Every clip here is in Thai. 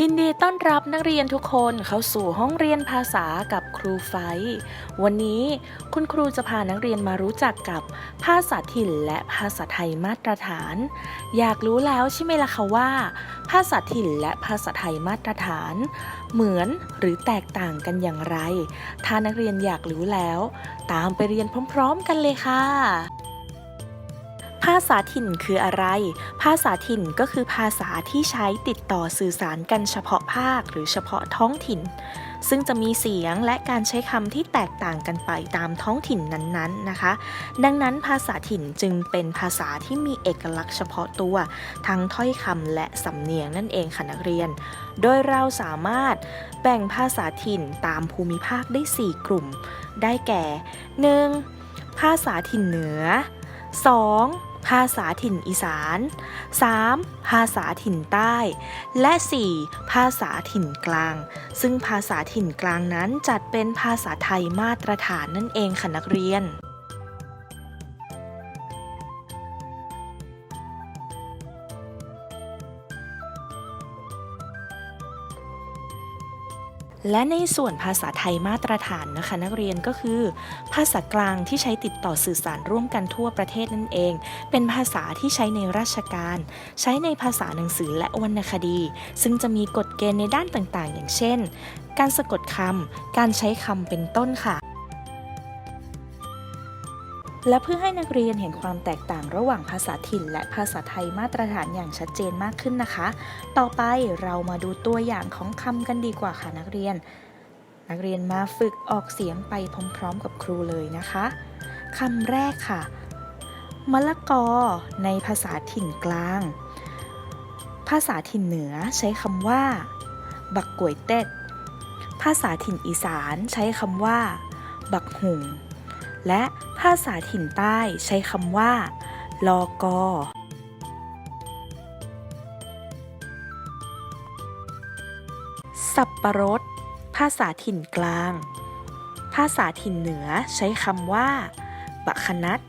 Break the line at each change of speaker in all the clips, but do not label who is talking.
ยินดีต้อนรับนักเรียนทุกคนเข้าสู่ห้องเรียนภาษากับครูไฟท์วันนี้คุณครูจะพานักเรียนมารู้จักกับภาษาถิ่นและภาษาไทยมาตรฐาน อยากรู้แล้วใช่ไหมล่ะคะว่า ภาษาถิ่นและภาษาไทยมาตรฐาน เหมือนหรือแตกต่างกันอย่างไร ถ้านักเรียนอยากรู้แล้ว ตามไปเรียนพร้อม ๆ กันเลยค่ะาษาถิ่นคืออะไร ภาษาถิ่นก็คือภาษาที่ใช้ติดต่อสื่อสารกันเฉพาะภาคหรือเฉพาะท้องถิ่น ซึ่งจะมีเสียงและการใช้คำที่แตกต่างกันไปตามท้องถิ่นนั้นๆนะคะ ดังนั้นภาษาถิ่นจึงเป็นภาษาที่มีเอกลักษณ์เฉพาะตัว ทั้งถ้อยคำและสำเนียงนั่นเองค่ะนักเรียน โดยเราสามารถแบ่งภาษาถิ่นตามภูมิภาคได้ 4 กลุ่ม ได้แก่ 1. ภาษาถิ่นเหนือ 2. ภาษาถิ่นอีสาน 3. ภาษาถิ่นใต้ และ 4. ภาษาถิ่นกลาง ซึ่งภาษาถิ่นกลางนั้นจัดเป็นภาษาไทยมาตรฐานนั่นเองค่ะนักเรียน และในส่วนภาษาไทยมาตรฐานนะคะ นักเรียนก็คือ ภาษากลางที่ใช้ติดต่อสื่อสารร่วมกันทั่วประเทศนั่นเอง เป็นภาษาที่ใช้ในราชการ ใช้ในภาษาหนังสือและวรรณคดี ซึ่งจะมีกฎเกณฑ์ในด้านต่างๆ อย่างเช่น การสะกดคำการใช้คำเป็นต้นค่ะ และเพื่อให้นักเรียนเห็นความแตกต่างระหว่างภาษาถิ่น และภาษาไทยมาตรฐานอย่างชัดเจนมากขึ้นนะคะ ต่อไปเรามาดูตัวอย่างของคำกันดีกว่าค่ะนักเรียน นักเรียนมาฝึกออกเสียงไปพร้อมๆ กับครูเลยนะคะคำแรกค่ะมะละกอในภาษาถิ่นกลาง ภาษาถิ่นเหนือใช้คำว่า บักกวยเต็ด ภาษาถิ่นอีสานใช้คำว่า บักหุง และภาษาถิ่นใต้ใช้คำว่า ลอกอ สับปะรด ภาษาถิ่นกลาง ภาษาถิ่นเหนือใช้คำว่า บักขนัด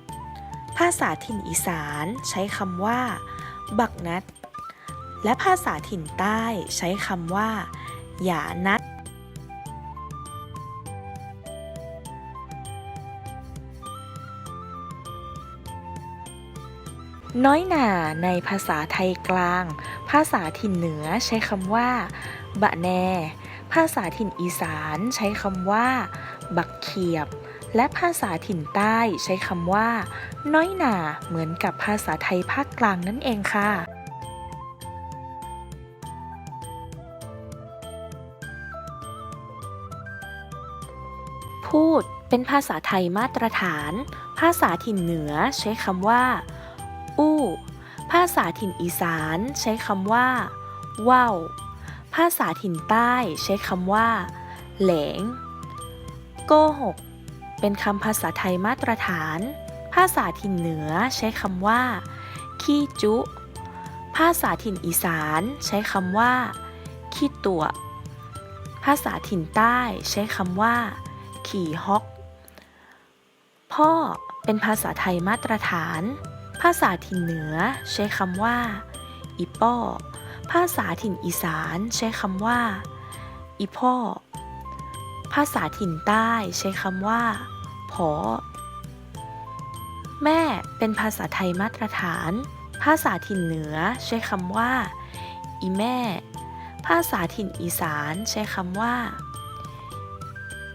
ภาษาถิ่นอีสานใช้คำว่า บักนัด และภาษาถิ่นใต้ใช้คำว่า หยานัด น้อยหน่าในภาษาไทยกลาง ภาษาถิ่นเหนือใช้คำว่า บะแน ภาษาถิ่นอีสานใช้คำว่า บักเขียบ และภาษาถิ่นใต้ใช้คำว่า น้อยหน่าเหมือนกับภาษาไทยภาคกลางนั่นเองค่ะพูดเป็นภาษาไทยมาตรฐาน ภาษาถิ่นเหนือใช้คำว่า อู้ ภาษาถิ่นอีสานใช้คำว่าว่าวภาษาถิ่นใต้ใช้คำว่า แหลง โกหก เป็นคำภาษาไทยมาตรฐาน ภาษาถิ่นเหนือใช้คำว่า ขี้จุ ภาษาถิ่นอีสานใช้คำว่า ขี้ตัว ภาษาถิ่นใต้ใช้คำว่า ขี่ฮอก พ่อเป็นภาษาไทยมาตรฐาน ภาษาถิ่นเหนือใช้คำว่า อีป้อ ภาษาถิ่นอีสานใช้คำว่า อีพ่อ ภาษาถิ่นใต้ใช้คำว่าผอแม่เป็นภาษาไทยมาตรฐาน ภาษาถิ่นเหนือใช้คำว่า อีแม่ ภาษาถิ่นอีสานใช้คำว่า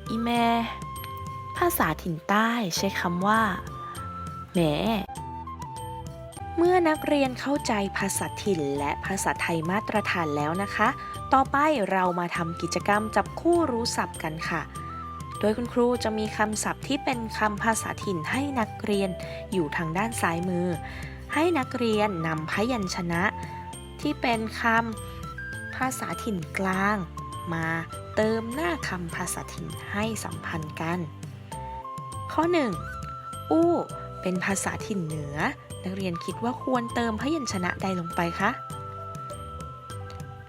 อีแม่ ภาษาถิ่นใต้ใช้คำว่าแหม เมื่อนักเรียนเข้าใจภาษาถิ่นและภาษาไทยมาตรฐานแล้วนะคะ ต่อไปเรามาทำกิจกรรมจับคู่รู้ศัพท์กันค่ะ โดยคุณครูจะมีคำศัพท์ที่เป็นคำภาษาถิ่นให้นักเรียนอยู่ทางด้านซ้ายมือ ให้นักเรียนนำพยัญชนะ ที่เป็นคำภาษาถิ่นกลาง มาเติมหน้าคำภาษาถิ่นให้สัมพันธ์กัน ข้อ 1. อู้ เป็นภาษาถิ่นเหนือ นักเรียนคิดว่าควรเติมพยัญชนะใดลงไปคะ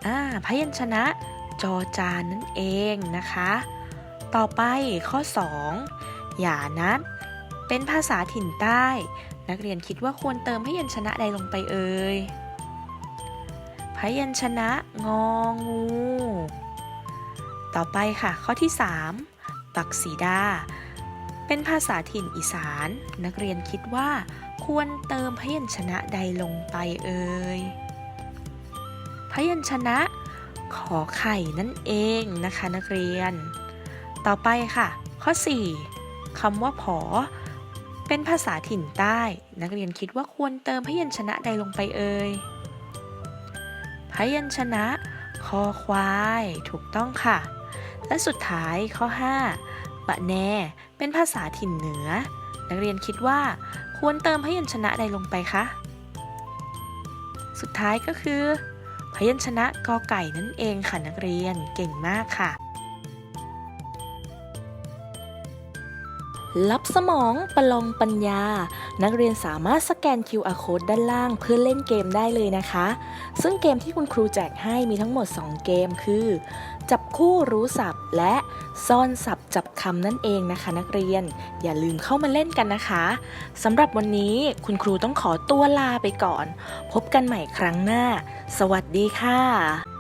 อ่าพยัญชนะจอจานนั่นเองนะคะ ต่อไปข้อ 2. อย่านัด เป็นภาษาถิ่นใต้ นักเรียนคิดว่าควรเติมพยัญชนะใดลงไปเอ่ยพยัญชนะงองู ต่อไปค่ะ ข้อที่ 3 ปักสีดา เป็นภาษาถิ่นอีสาน นักเรียนคิดว่า ควรเติมพยัญชนะใดลงไปเอ่ย พยัญชนะ ขอไข่นั่นเองนะคะนักเรียน ต่อไปค่ะ ข้อ 4คำว่าผอ เป็นภาษาถิ่นใต้ นักเรียนคิดว่าควรเติมพยัญชนะใดลงไปเอ่ย พยัญชนะ คอควาย ถูกต้องค่ะ และสุดท้ายข้อ 5ปะแน เป็นภาษาถิ่นเหนือ นักเรียนคิดว่า ควรเติมพยัญชนะใดลงไปคะ สุดท้ายก็คือ พยัญชนะกอไก่นั่นเองค่ะนักเรียนเก่งมากค่ะ รับสมองประลองปัญญา นักเรียนสามารถสแกน QR code ด้านล่างเพื่อเล่นเกมได้เลยนะคะ ซึ่งเกมที่คุณครูแจกให้มีทั้งหมด 2 เกมคือ จับคู่รู้ศัพท์ และซ่อนศัพท์จับคำนั่นเองนะคะ นักเรียนอย่าลืมเข้ามาเล่นกันนะคะสำหรับวันนี้คุณครูต้องขอตัวลาไปก่อน พบกันใหม่ครั้งหน้า สวัสดีค่ะ